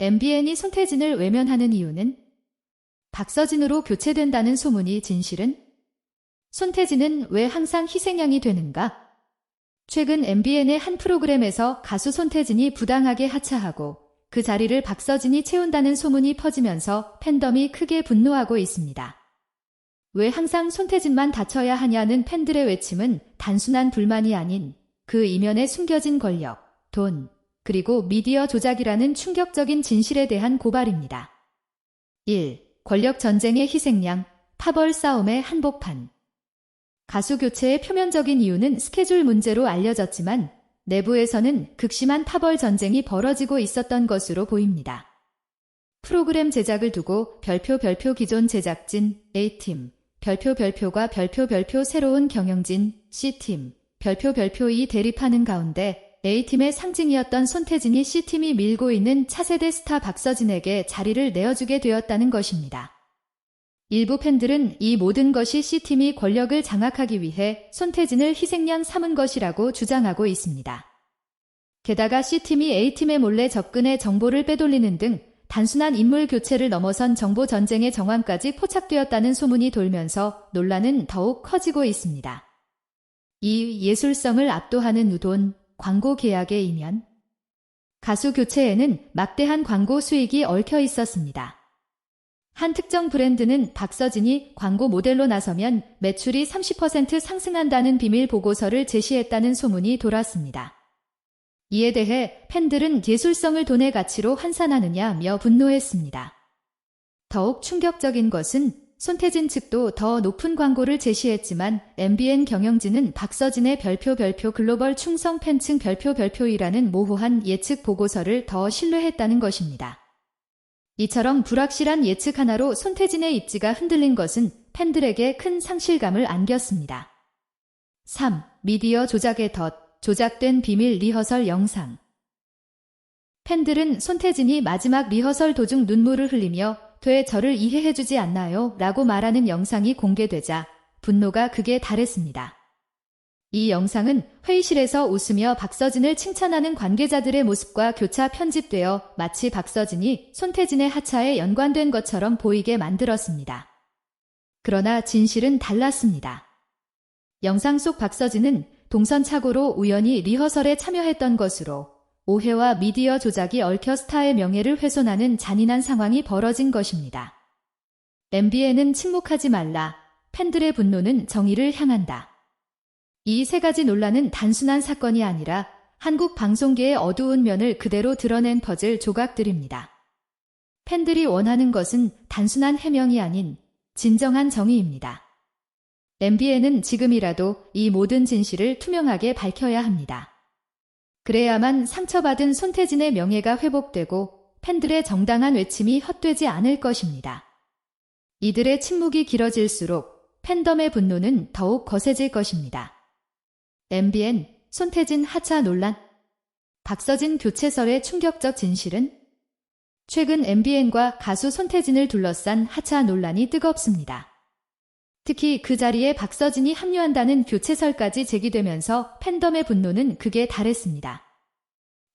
MBN이 손태진을 외면하는 이유는 박서진으로 교체된다는 소문이 진실은? 손태진은 왜 항상 희생양이 되는가? 최근 MBN의 한 프로그램에서 가수 손태진이 부당하게 하차하고 그 자리를 박서진이 채운다는 소문이 퍼지면서 팬덤이 크게 분노하고 있습니다. 왜 항상 손태진만 다쳐야 하냐는 팬들의 외침은 단순한 불만이 아닌 그 이면에 숨겨진 권력, 돈, 그리고 미디어 조작이라는 충격적인 진실에 대한 고발입니다. 1. 권력 전쟁의 희생양, 파벌 싸움의 한복판. 가수 교체의 표면적인 이유는 스케줄 문제로 알려졌지만 내부에서는 극심한 파벌 전쟁이 벌어지고 있었던 것으로 보입니다. 프로그램 제작을 두고 별표 별표 기존 제작진 A팀, 별표 별표가 별표 별표 새로운 경영진 C팀, 별표 별표 이 대립하는 가운데 A팀의 상징이었던 손태진이 C팀이 밀고 있는 차세대 스타 박서진에게 자리를 내어주게 되었다는 것입니다. 일부 팬들은 이 모든 것이 C팀이 권력을 장악하기 위해 손태진을 희생양 삼은 것이라고 주장하고 있습니다. 게다가 C팀이 A팀에 몰래 접근해 정보를 빼돌리는 등 단순한 인물 교체를 넘어선 정보 전쟁의 정황까지 포착되었다는 소문이 돌면서 논란은 더욱 커지고 있습니다. 이 예술성을 압도하는 우돈, 광고 계약의 이면 가수 교체에는 막대한 광고 수익이 얽혀 있었습니다. 한 특정 브랜드는 박서진이 광고 모델로 나서면 매출이 30% 상승한다는 비밀 보고서를 제시했다는 소문이 돌았습니다. 이에 대해 팬들은 예술성을 돈의 가치로 환산하느냐며 분노했습니다. 더욱 충격적인 것은 손태진 측도 더 높은 광고를 제시했지만 MBN 경영진은 박서진의 별표 별표 글로벌 충성 팬층 별표 별표이라는 모호한 예측 보고서를 더 신뢰했다는 것입니다. 이처럼 불확실한 예측 하나로 손태진의 입지가 흔들린 것은 팬들에게 큰 상실감을 안겼습니다. 3. 미디어 조작의 덫, 조작된 비밀 리허설 영상. 팬들은 손태진이 마지막 리허설 도중 눈물을 흘리며 돼 저를 이해해주지 않나요? 라고 말하는 영상이 공개되자 분노가 극에 달했습니다. 이 영상은 회의실에서 웃으며 박서진을 칭찬하는 관계자들의 모습과 교차 편집되어 마치 박서진이 손태진의 하차에 연관된 것처럼 보이게 만들었습니다. 그러나 진실은 달랐습니다. 영상 속 박서진은 동선 착오로 우연히 리허설에 참여했던 것으로 오해와 미디어 조작이 얽혀 스타의 명예를 훼손하는 잔인한 상황이 벌어진 것입니다. MBN은 침묵하지 말라. 팬들의 분노는 정의를 향한다. 이 세 가지 논란은 단순한 사건이 아니라 한국 방송계의 어두운 면을 그대로 드러낸 퍼즐 조각들입니다. 팬들이 원하는 것은 단순한 해명이 아닌 진정한 정의입니다. MBN은 지금이라도 이 모든 진실을 투명하게 밝혀야 합니다. 그래야만 상처받은 손태진의 명예가 회복되고 팬들의 정당한 외침이 헛되지 않을 것입니다. 이들의 침묵이 길어질수록 팬덤의 분노는 더욱 거세질 것입니다. MBN 손태진 하차 논란 박서진 교체설의 충격적 진실은 최근 MBN과 가수 손태진을 둘러싼 하차 논란이 뜨겁습니다. 특히 그 자리에 박서진이 합류한다는 교체설까지 제기되면서 팬덤의 분노는 극에 달했습니다.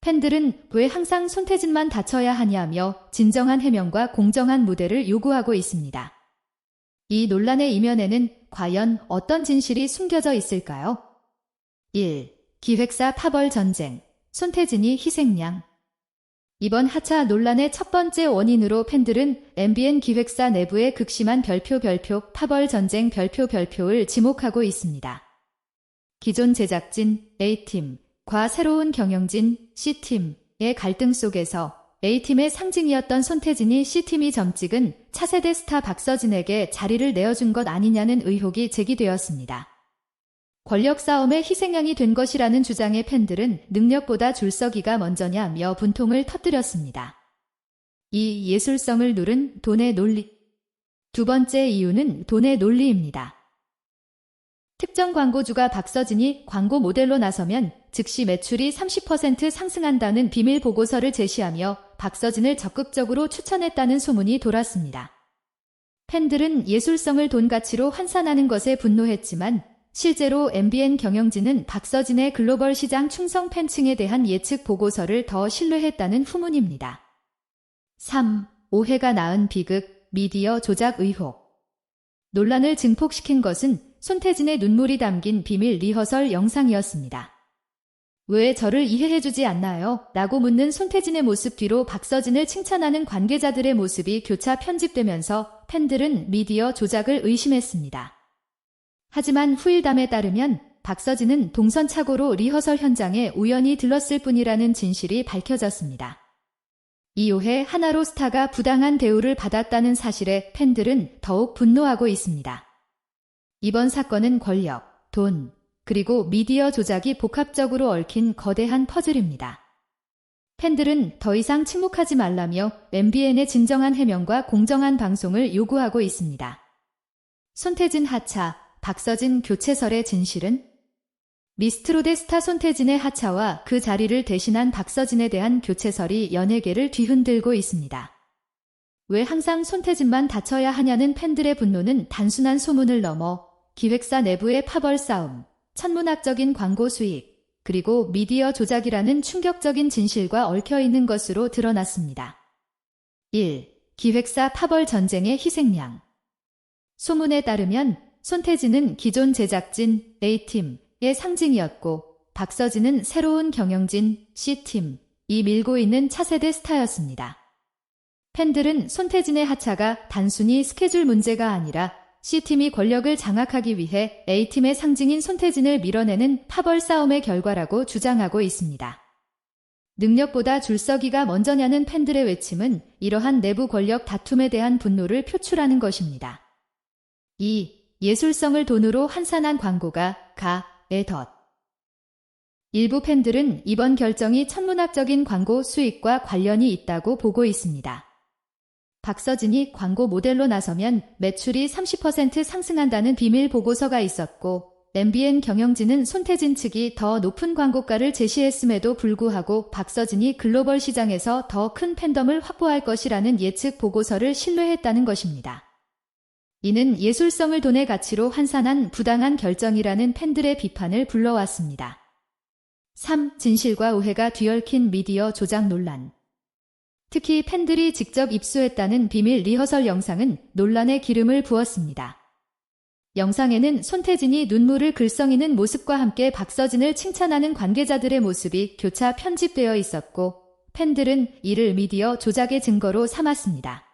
팬들은 왜 항상 손태진만 다쳐야 하냐며 진정한 해명과 공정한 무대를 요구하고 있습니다. 이 논란의 이면에는 과연 어떤 진실이 숨겨져 있을까요? 1. 기획사 파벌 전쟁. 손태진이 희생양. 이번 하차 논란의 첫 번째 원인으로 팬들은 MBN 기획사 내부의 극심한 별표 별표 파벌 전쟁 별표 별표를 지목하고 있습니다. 기존 제작진 A팀과 새로운 경영진 C팀의 갈등 속에서 A팀의 상징이었던 손태진이 C팀이 점찍은 차세대 스타 박서진에게 자리를 내어준 것 아니냐는 의혹이 제기되었습니다. 권력 싸움의 희생양이 된 것이라는 주장의 팬들은 능력보다 줄서기가 먼저냐며 분통을 터뜨렸습니다. 이 예술성을 누른 돈의 논리. 두 번째 이유는 돈의 논리입니다. 특정 광고주가 박서진이 광고 모델로 나서면 즉시 매출이 30% 상승한다는 비밀 보고서를 제시하며 박서진을 적극적으로 추천했다는 소문이 돌았습니다. 팬들은 예술성을 돈 가치로 환산하는 것에 분노했지만 실제로 MBN 경영진은 박서진의 글로벌 시장 충성 팬층에 대한 예측 보고서를 더 신뢰했다는 후문입니다. 3. 오해가 낳은 비극, 미디어 조작 의혹. 논란을 증폭시킨 것은 손태진의 눈물이 담긴 비밀 리허설 영상이었습니다. 왜 저를 이해해주지 않나요? 라고 묻는 손태진의 모습 뒤로 박서진을 칭찬하는 관계자들의 모습이 교차 편집되면서 팬들은 미디어 조작을 의심했습니다. 하지만 후일담에 따르면 박서진은 동선착오로 리허설 현장에 우연히 들렀을 뿐이라는 진실이 밝혀졌습니다. 이 오해 하나로 스타가 부당한 대우를 받았다는 사실에 팬들은 더욱 분노하고 있습니다. 이번 사건은 권력, 돈, 그리고 미디어 조작이 복합적으로 얽힌 거대한 퍼즐입니다. 팬들은 더 이상 침묵하지 말라며 MBN의 진정한 해명과 공정한 방송을 요구하고 있습니다. 손태진 하차, 박서진 교체설의 진실은 미스트롯의 스타 손태진의 하차와 그 자리를 대신한 박서진에 대한 교체설이 연예계를 뒤흔들고 있습니다. 왜 항상 손태진만 다쳐야 하냐는 팬들의 분노는 단순한 소문을 넘어 기획사 내부의 파벌 싸움, 천문학적인 광고 수익, 그리고 미디어 조작이라는 충격적인 진실과 얽혀 있는 것으로 드러났습니다. 1. 기획사 파벌 전쟁의 희생양. 소문에 따르면 손태진은 기존 제작진 A팀의 상징이었고 박서진은 새로운 경영진 C팀 이 밀고 있는 차세대 스타였습니다. 팬들은 손태진의 하차가 단순히 스케줄 문제가 아니라 C팀이 권력을 장악하기 위해 A팀의 상징인 손태진을 밀어내는 파벌 싸움의 결과라고 주장하고 있습니다. 능력보다 줄서기가 먼저냐는 팬들의 외침은 이러한 내부 권력 다툼에 대한 분노를 표출하는 것입니다. 2. 예술성을 돈으로 환산한 광고가 가의 덧. 일부 팬들은 이번 결정이 천문학적인 광고 수익과 관련이 있다고 보고 있습니다. 박서진이 광고 모델로 나서면 매출이 30% 상승한다는 비밀 보고서가 있었고 MBN 경영진은 손태진 측이 더 높은 광고가를 제시했음에도 불구하고 박서진이 글로벌 시장에서 더 큰 팬덤을 확보할 것이라는 예측 보고서를 신뢰했다는 것입니다. 이는 예술성을 돈의 가치로 환산한 부당한 결정이라는 팬들의 비판을 불러왔습니다. 3. 진실과 오해가 뒤얽힌 미디어 조작 논란 특히 팬들이 직접 입수했다는 비밀 리허설 영상은 논란의 기름을 부었습니다. 영상에는 손태진이 눈물을 글썽이는 모습과 함께 박서진을 칭찬하는 관계자들의 모습이 교차 편집되어 있었고 팬들은 이를 미디어 조작의 증거로 삼았습니다.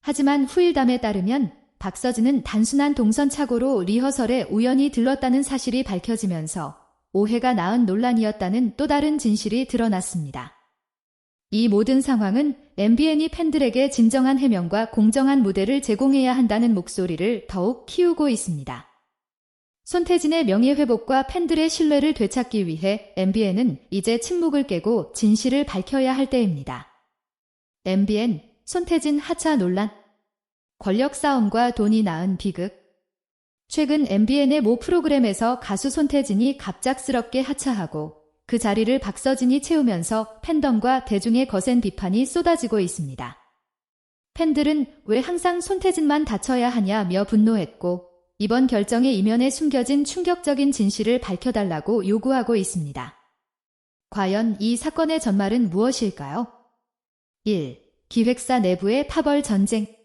하지만 후일담에 따르면 박서진은 단순한 동선 착오로 리허설에 우연히 들렀다는 사실이 밝혀지면서 오해가 낳은 논란이었다는 또 다른 진실이 드러났습니다. 이 모든 상황은 MBN이 팬들에게 진정한 해명과 공정한 무대를 제공해야 한다는 목소리를 더욱 키우고 있습니다. 손태진의 명예회복과 팬들의 신뢰를 되찾기 위해 MBN은 이제 침묵을 깨고 진실을 밝혀야 할 때입니다. MBN 손태진 하차 논란 권력 싸움과 돈이 낳은 비극 최근 MBN의 모 프로그램에서 가수 손태진이 갑작스럽게 하차하고 그 자리를 박서진이 채우면서 팬덤과 대중의 거센 비판이 쏟아지고 있습니다. 팬들은 왜 항상 손태진만 다쳐야 하냐며 분노했고 이번 결정의 이면에 숨겨진 충격적인 진실을 밝혀달라고 요구하고 있습니다. 과연 이 사건의 전말은 무엇일까요? 1. 기획사 내부의 파벌 전쟁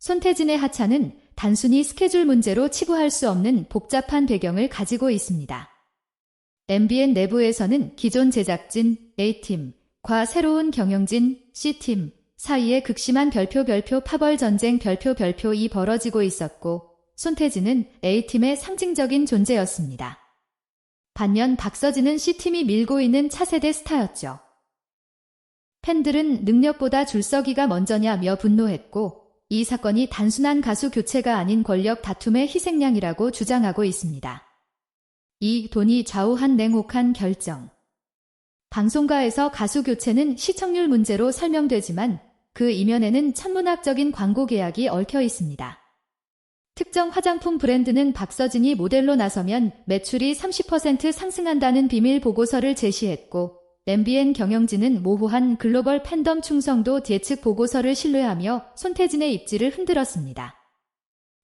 손태진의 하차는 단순히 스케줄 문제로 치부할 수 없는 복잡한 배경을 가지고 있습니다. MBN 내부에서는 기존 제작진 A팀과 새로운 경영진 C팀 사이에 극심한 별표 별표 파벌 전쟁 별표 별표 이 벌어지고 있었고 손태진은 A팀의 상징적인 존재였습니다. 반면 박서진은 C팀이 밀고 있는 차세대 스타였죠. 팬들은 능력보다 줄서기가 먼저냐며 분노했고 이 사건이 단순한 가수 교체가 아닌 권력 다툼의 희생양이라고 주장하고 있습니다. 이 돈이 좌우한 냉혹한 결정. 방송가에서 가수 교체는 시청률 문제로 설명되지만 그 이면에는 천문학적인 광고 계약이 얽혀 있습니다. 특정 화장품 브랜드는 박서진이 모델로 나서면 매출이 30% 상승한다는 비밀 보고서를 제시했고 MBN 경영진은 모호한 글로벌 팬덤 충성도 예측 보고서를 신뢰하며 손태진의 입지를 흔들었습니다.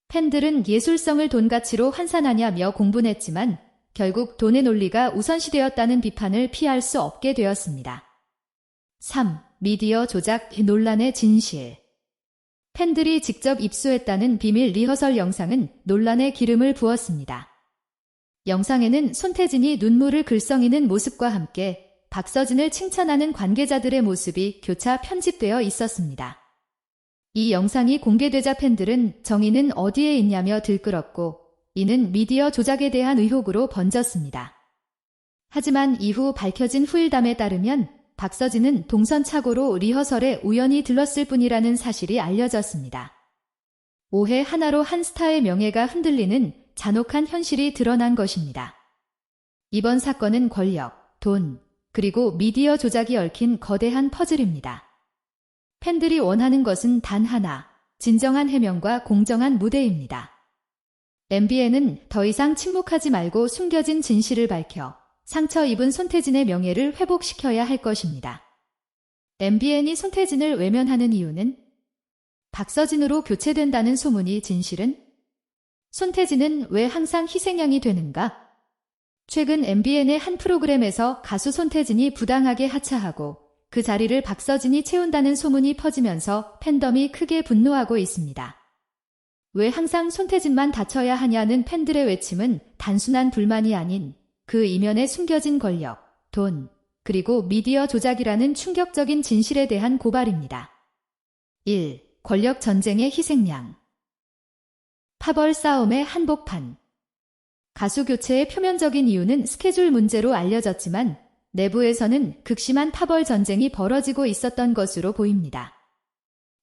팬들은 예술성을 돈 가치로 환산하냐며 공분했지만 결국 돈의 논리가 우선시되었다는 비판을 피할 수 없게 되었습니다. 3. 미디어 조작 논란의 진실. 팬들이 직접 입수했다는 비밀 리허설 영상은 논란의 기름을 부었습니다. 영상에는 손태진이 눈물을 글썽이는 모습과 함께 박서진을 칭찬하는 관계자들의 모습이 교차 편집되어 있었습니다. 이 영상이 공개되자 팬들은 정의는 어디에 있냐며 들끓었고 이는 미디어 조작에 대한 의혹으로 번졌습니다. 하지만 이후 밝혀진 후일담에 따르면 박서진은 동선 착오로 리허설에 우연히 들렀을 뿐이라는 사실이 알려졌습니다. 오해 하나로 한 스타의 명예가 흔들리는 잔혹한 현실이 드러난 것입니다. 이번 사건은 권력, 돈, 그리고 미디어 조작이 얽힌 거대한 퍼즐입니다. 팬들이 원하는 것은 단 하나, 진정한 해명과 공정한 무대입니다. MBN은 더 이상 침묵하지 말고 숨겨진 진실을 밝혀 상처 입은 손태진의 명예를 회복시켜야 할 것입니다. MBN이 손태진을 외면하는 이유는 박서진으로 교체된다는 소문이 진실은 손태진은 왜 항상 희생양이 되는가? 최근 MBN의 한 프로그램에서 가수 손태진이 부당하게 하차하고 그 자리를 박서진이 채운다는 소문이 퍼지면서 팬덤이 크게 분노하고 있습니다. 왜 항상 손태진만 다쳐야 하냐는 팬들의 외침은 단순한 불만이 아닌 그 이면에 숨겨진 권력, 돈, 그리고 미디어 조작이라는 충격적인 진실에 대한 고발입니다. 1. 권력 전쟁의 희생양 파벌 싸움의 한복판 가수 교체의 표면적인 이유는 스케줄 문제로 알려졌지만 내부에서는 극심한 파벌 전쟁이 벌어지고 있었던 것으로 보입니다.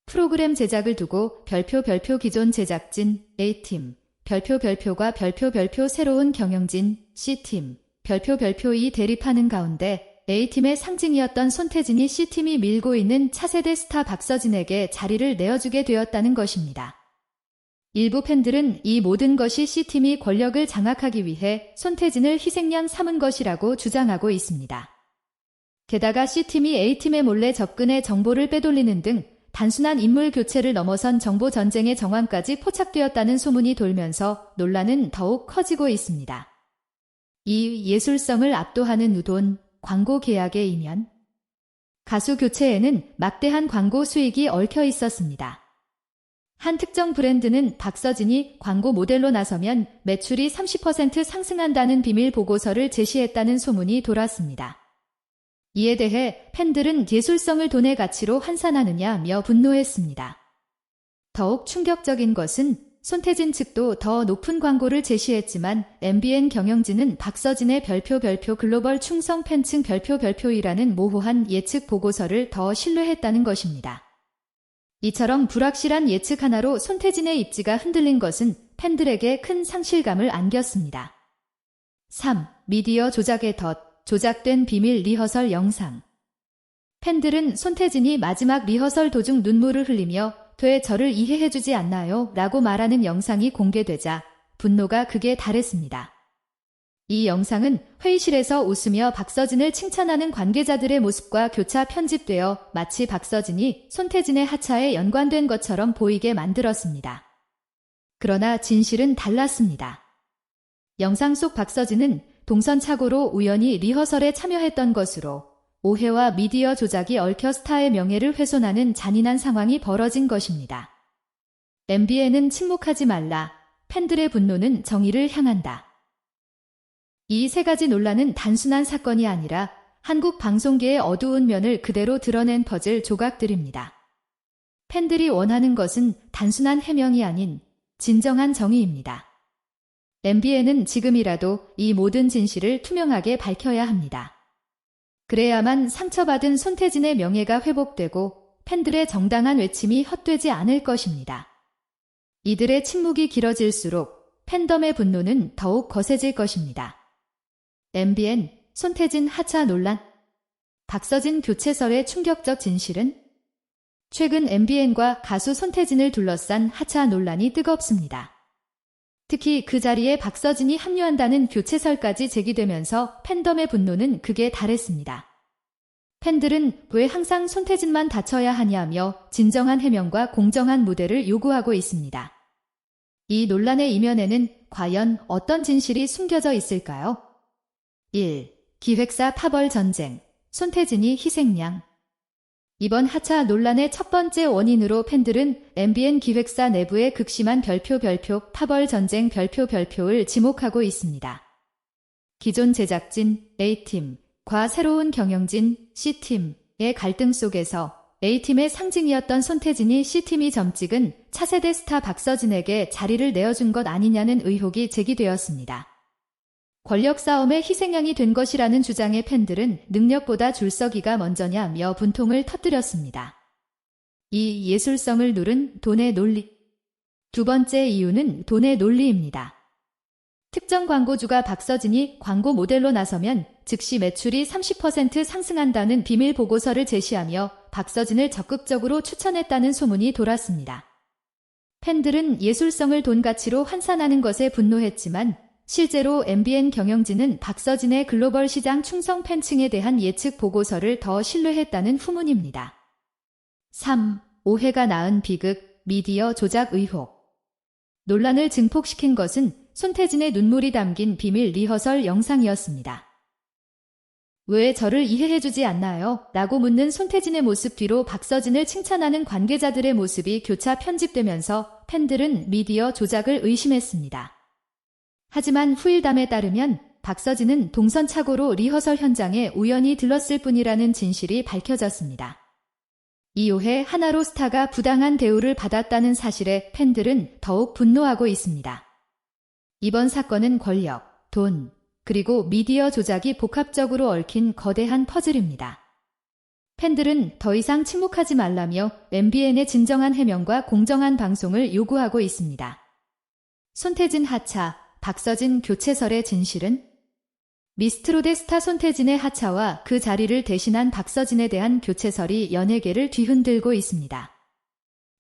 프로그램 제작을 두고 별표 별표 기존 제작진 A팀, 별표 별표가 별표 별표 새로운 경영진 C팀, 별표 별표 이 대립하는 가운데 A팀의 상징이었던 손태진이 C팀이 밀고 있는 차세대 스타 박서진에게 자리를 내어주게 되었다는 것입니다. 일부 팬들은 이 모든 것이 C팀이 권력을 장악하기 위해 손태진을 희생양 삼은 것이라고 주장하고 있습니다. 게다가 C팀이 A팀에 몰래 접근해 정보를 빼돌리는 등 단순한 인물 교체를 넘어선 정보 전쟁의 정황까지 포착되었다는 소문이 돌면서 논란은 더욱 커지고 있습니다. 이 예술성을 압도하는 우돈, 광고 계약의 이면 가수 교체에는 막대한 광고 수익이 얽혀 있었습니다. 한 특정 브랜드는 박서진이 광고 모델로 나서면 매출이 30% 상승한다는 비밀 보고서를 제시했다는 소문이 돌았습니다. 이에 대해 팬들은 예술성을 돈의 가치로 환산하느냐며 분노했습니다. 더욱 충격적인 것은 손태진 측도 더 높은 광고를 제시했지만 MBN 경영진은 박서진의 별표 별표 글로벌 충성 팬층 별표 별표이라는 모호한 예측 보고서를 더 신뢰했다는 것입니다. 이처럼 불확실한 예측 하나로 손태진의 입지가 흔들린 것은 팬들에게 큰 상실감을 안겼습니다. 3. 미디어 조작의 덫 조작된 비밀 리허설 영상. 팬들은 손태진이 마지막 리허설 도중 눈물을 흘리며 돼 저를 이해해주지 않나요? 라고 말하는 영상이 공개되자 분노가 극에 달했습니다. 이 영상은 회의실에서 웃으며 박서진을 칭찬하는 관계자들의 모습과 교차 편집되어 마치 박서진이 손태진의 하차에 연관된 것처럼 보이게 만들었습니다. 그러나 진실은 달랐습니다. 영상 속 박서진은 동선 착오로 우연히 리허설에 참여했던 것으로 오해와 미디어 조작이 얽혀 스타의 명예를 훼손하는 잔인한 상황이 벌어진 것입니다. MBN은 침묵하지 말라. 팬들의 분노는 정의를 향한다. 이 세 가지 논란은 단순한 사건이 아니라 한국 방송계의 어두운 면을 그대로 드러낸 퍼즐 조각들입니다. 팬들이 원하는 것은 단순한 해명이 아닌 진정한 정의입니다. MBN은 지금이라도 이 모든 진실을 투명하게 밝혀야 합니다. 그래야만 상처받은 손태진의 명예가 회복되고 팬들의 정당한 외침이 헛되지 않을 것입니다. 이들의 침묵이 길어질수록 팬덤의 분노는 더욱 거세질 것입니다. MBN 손태진 하차 논란 박서진 교체설의 충격적 진실은 최근 MBN과 가수 손태진을 둘러싼 하차 논란이 뜨겁습니다. 특히 그 자리에 박서진이 합류한다는 교체설까지 제기되면서 팬덤의 분노는 극에 달했습니다. 팬들은 왜 항상 손태진만 다쳐야 하냐며 진정한 해명과 공정한 무대를 요구하고 있습니다. 이 논란의 이면에는 과연 어떤 진실이 숨겨져 있을까요? 1. 기획사 파벌 전쟁, 손태진이 희생양. 이번 하차 논란의 첫 번째 원인으로 팬들은 MBN 기획사 내부의 극심한 별표 별표 파벌 전쟁 별표 별표를 지목하고 있습니다. 기존 제작진 A팀과 새로운 경영진 C팀의 갈등 속에서 A팀의 상징이었던 손태진이 C팀이 점찍은 차세대 스타 박서진에게 자리를 내어준 것 아니냐는 의혹이 제기되었습니다. 권력 싸움의 희생양이 된 것이라는 주장의 팬들은 능력보다 줄서기가 먼저냐며 분통을 터뜨렸습니다. 이 예술성을 누른 돈의 논리. 두 번째 이유는 돈의 논리입니다. 특정 광고주가 박서진이 광고 모델로 나서면 즉시 매출이 30% 상승한다는 비밀 보고서를 제시하며 박서진을 적극적으로 추천했다는 소문이 돌았습니다. 팬들은 예술성을 돈 가치로 환산하는 것에 분노했지만 실제로 MBN 경영진은 박서진의 글로벌 시장 충성 팬층에 대한 예측 보고서를 더 신뢰했다는 후문입니다. 3. 오해가 낳은 비극, 미디어 조작 의혹. 논란을 증폭시킨 것은 손태진의 눈물이 담긴 비밀 리허설 영상이었습니다. 왜 저를 이해해주지 않나요? 라고 묻는 손태진의 모습 뒤로 박서진을 칭찬하는 관계자들의 모습이 교차 편집되면서 팬들은 미디어 조작을 의심했습니다. 하지만 후일담에 따르면 박서진은 동선 착오로 리허설 현장에 우연히 들렀을 뿐이라는 진실이 밝혀졌습니다. 이 오해 하나로 스타가 부당한 대우를 받았다는 사실에 팬들은 더욱 분노하고 있습니다. 이번 사건은 권력, 돈, 그리고 미디어 조작이 복합적으로 얽힌 거대한 퍼즐입니다. 팬들은 더 이상 침묵하지 말라며 MBN의 진정한 해명과 공정한 방송을 요구하고 있습니다. 손태진 하차, 박서진 교체설의 진실은 미스트롯의 스타 손태진의 하차와 그 자리를 대신한 박서진에 대한 교체설이 연예계를 뒤흔들고 있습니다.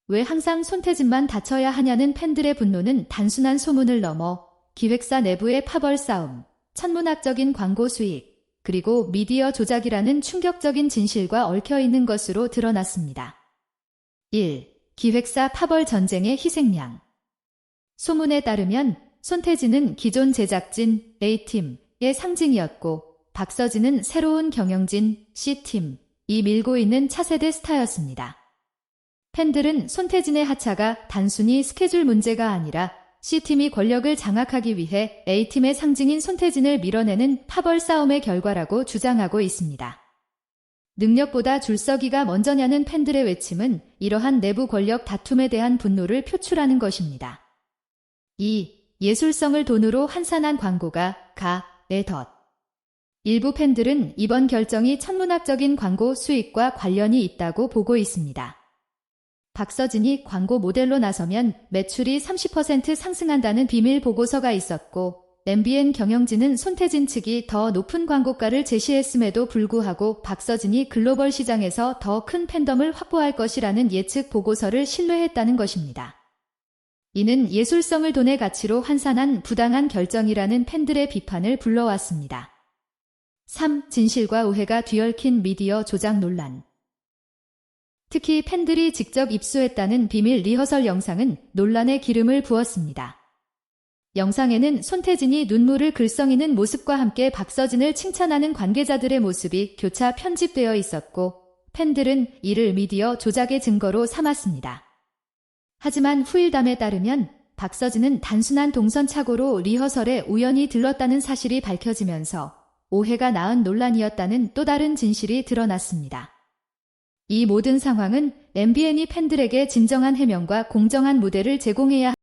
왜 항상 손태진만 다쳐야 하냐는 팬들의 분노는 단순한 소문을 넘어 기획사 내부의 파벌 싸움, 천문학적인 광고 수익, 그리고 미디어 조작이라는 충격적인 진실과 얽혀 있는 것으로 드러났습니다. 1. 기획사 파벌 전쟁의 희생양. 소문에 따르면 손태진은 기존 제작진 A팀의 상징이었고 박서진은 새로운 경영진 C팀 이 밀고 있는 차세대 스타였습니다. 팬들은 손태진의 하차가 단순히 스케줄 문제가 아니라 C팀이 권력을 장악하기 위해 A팀의 상징인 손태진을 밀어내는 파벌 싸움의 결과라고 주장하고 있습니다. 능력보다 줄서기가 먼저냐는 팬들의 외침은 이러한 내부 권력 다툼에 대한 분노를 표출하는 것입니다. 2. 예술성을 돈으로 환산한 광고가 가의 덧. 일부 팬들은 이번 결정이 천문학적인 광고 수익과 관련이 있다고 보고 있습니다. 박서진이 광고 모델로 나서면 매출이 30% 상승한다는 비밀 보고서가 있었고 MBN 경영진은 손태진 측이 더 높은 광고가를 제시했음에도 불구하고 박서진이 글로벌 시장에서 더 큰 팬덤을 확보할 것이라는 예측 보고서를 신뢰했다는 것입니다. 이는 예술성을 돈의 가치로 환산한 부당한 결정이라는 팬들의 비판을 불러왔습니다. 3. 진실과 오해가 뒤얽힌 미디어 조작 논란. 특히 팬들이 직접 입수했다는 비밀 리허설 영상은 논란의 기름을 부었습니다. 영상에는 손태진이 눈물을 글썽이는 모습과 함께 박서진을 칭찬하는 관계자들의 모습이 교차 편집되어 있었고 팬들은 이를 미디어 조작의 증거로 삼았습니다. 하지만 후일담에 따르면 박서진은 단순한 동선착오로 리허설에 우연히 들렀다는 사실이 밝혀지면서 오해가 낳은 논란이었다는 또 다른 진실이 드러났습니다. 이 모든 상황은 MBN이 팬들에게 진정한 해명과 공정한 무대를 제공해야